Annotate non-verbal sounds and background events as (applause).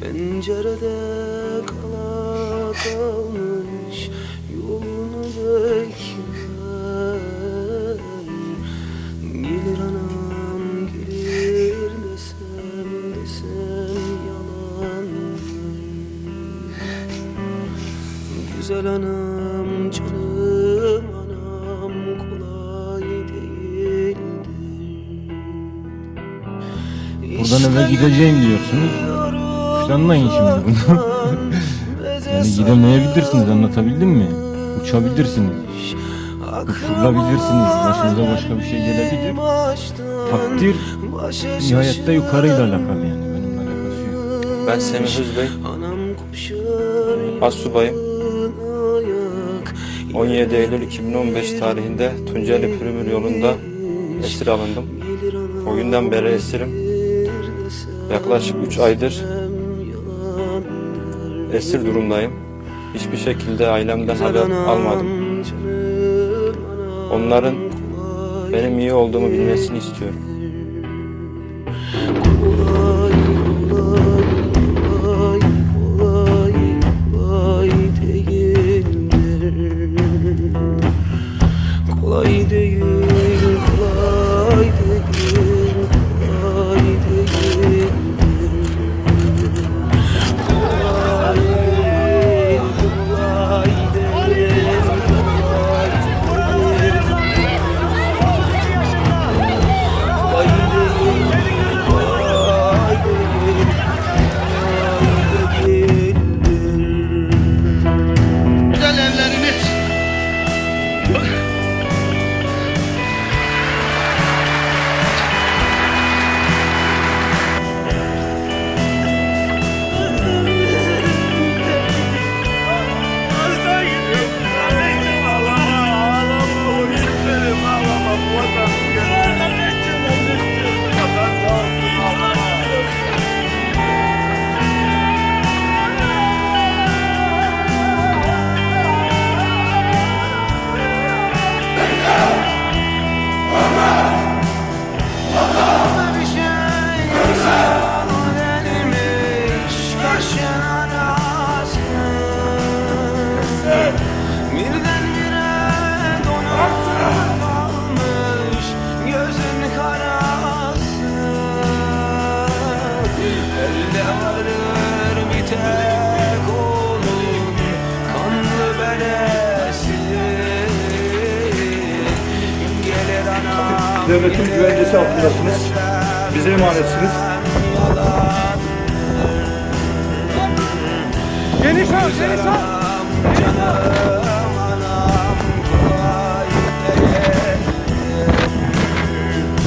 Pencerede kala kalmış yolunu bekler. Gelir anam gelir desem desem yalandır Güzel anam canım Buradan eve gideceğim diyorsunuz. Kuşanmayın şimdi (laughs) bunu. yani gidemeyebilirsiniz anlatabildim mi? Uçabilirsiniz. Uçurulabilirsiniz. Başınıza başka bir şey gelebilir. Takdir nihayette yukarıyla alakalı yani. Benimle alakası yok. Ben Semih Özbey, Assubayım. 17 Eylül 2015 tarihinde Tunceli Pürümür yolunda esir alındım. O günden beri esirim. Yaklaşık 3 aydır esir durumdayım. Hiçbir şekilde ailemden haber almadım. Onların benim iyi olduğumu bilmesini istiyorum. kolay değil kolay değil Devletin güvencesi altındasınız. Bize emanetsiniz. Geniş al, geniş al.